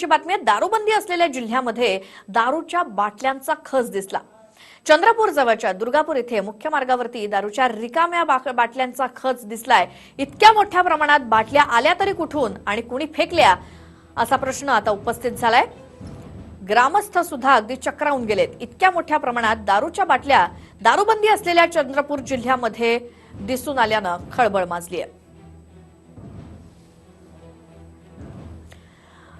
महत्वाची बातमी आहे. दारूबंदी असलेल्या जिल्ह्यामध्ये दारूच्या बाटल्यांचा खच दिसला. चंद्रपूर जवळच्या दुर्गापूर इथे मुख्य मार्गावरती दारूच्या रिकाम्या बाटल्यांचा खच दिसलाय. इतक्या मोठ्या प्रमाणात बाटल्या आल्या तरी कुठून आणि कुणी फेकल्या असा प्रश्न आता उपस्थित झालाय. ग्रामस्थ सुद्धा अगदी चक्रावून गेलेत. इतक्या मोठ्या प्रमाणात दारूच्या बाटल्या दारूबंदी असलेल्या चंद्रपूर जिल्ह्यामध्ये दिसून आल्यानं खळबळ माजली आहे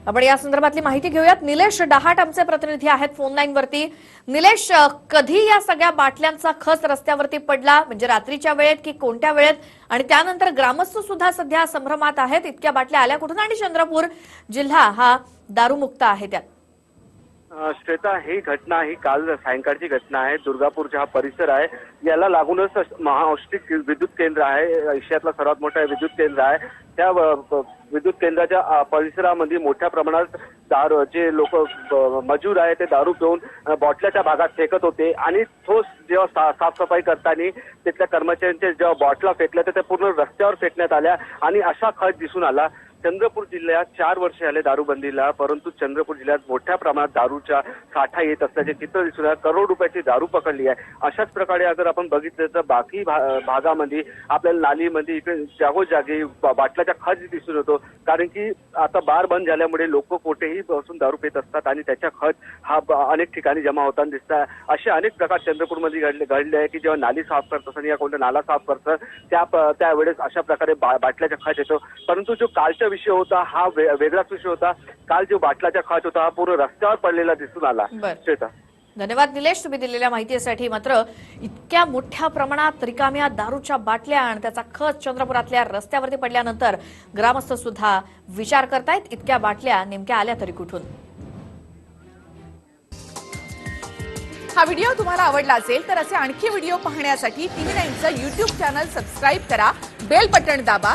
आपण या संदर्भातली माहिती घेऊयात. निलेश डहाट आमचे प्रतिनिधी आहेत फोन लाईन वरती. निलेश कधी या सगळ्या बाटल्यांचा खच रस्त्यावरती पडला? म्हणजे रात्रीच्या वेळेत की कोणत्या वेळेत? आणि त्यानंतर ग्रामस्थ सुद्धा सध्या संभ्रमात आहेत. इतक्या बाटल्या आल्या कुठून? आणि चंद्रपूर जिल्हा हा दारूमुक्त आहे त्यात. श्वेता ही घटना ही काल सायंकाळची घटना आहे. दुर्गापूरचा हा परिसर आहे. याला लागूनच महाऔष्टिक विद्युत केंद्र आहे. आशियातला सर्वात मोठा विद्युत केंद्र आहे. त्या विद्युत केंद्राच्या परिसरामध्ये मोठ्या प्रमाणात दारू जे लोक मजूर आहे ते दारू पिऊन बॉटल्याच्या भागात फेकत होते. आणि ठोस जेव्हा सा- साफसफाई करताना तिथल्या कर्मचाऱ्यांच्या जेव्हा बॉटला फेकल्या तर त्या पूर्ण रस्त्यावर फेकण्यात आल्या. आणि असा खच दिसून आला. चंद्रपूर जिल्ह्यात चार वर्ष झाले दारूबंदीला परंतु चंद्रपूर जिल्ह्यात मोठ्या प्रमाणात दारूचा साठा येत असल्याचे चित्र दिसून आलं. करोड रुपयाची दारू पकडली आहे. अशाच प्रकारे अगर आपण बघितलं तर बाकी भा- भागामध्ये आपल्याला नालीमध्ये इकडे जागोजागी बाटल्याचा खच दिसून येतो. कारण की आता बार बंद झाल्यामुळे लोक कोठेही बसून दारू पित असतात आणि त्याचा खच हा अनेक ठिकाणी जमा होताना दिसतात असे अनेक प्रकार चंद्रपूरमध्ये घडले घडले आहे की जेव्हा नाली साफ करत असताना या कोणत्या नाला साफ करतात त्या प- त्यावेळेस अशा प्रकारे बा- बाटल्याचा खच येतो. परंतु जो कालच्या विषय होता हा वेगळाच विषय होता. काल जो बाटल्याचा खच होता हा पूर्ण रस्त्यावर पडलेला दिसून आला. बरं. श्वेता. धन्यवाद निलेश. तुम्ही दिलेल्या माहितीसाठी मात्र इतक्या मोठ्या प्रमाणात रिकाम्या दारूच्या बाटल्या आणि त्याचा खच चंद्रपुरातल्या रस्त्यावरती पडल्यानंतर ग्रामस्थ सुद्धा विचार करतायत इतक्या बाटल्या नेमक्या आल्या तरी कुठून? हा व्हिडिओ तुम्हाला आवडला असेल तर असे आणखी व्हिडिओ पाहण्यासाठी टीव्ही नाईनचं युट्यूब चॅनल सबस्क्राईब करा बेल बटण दाबा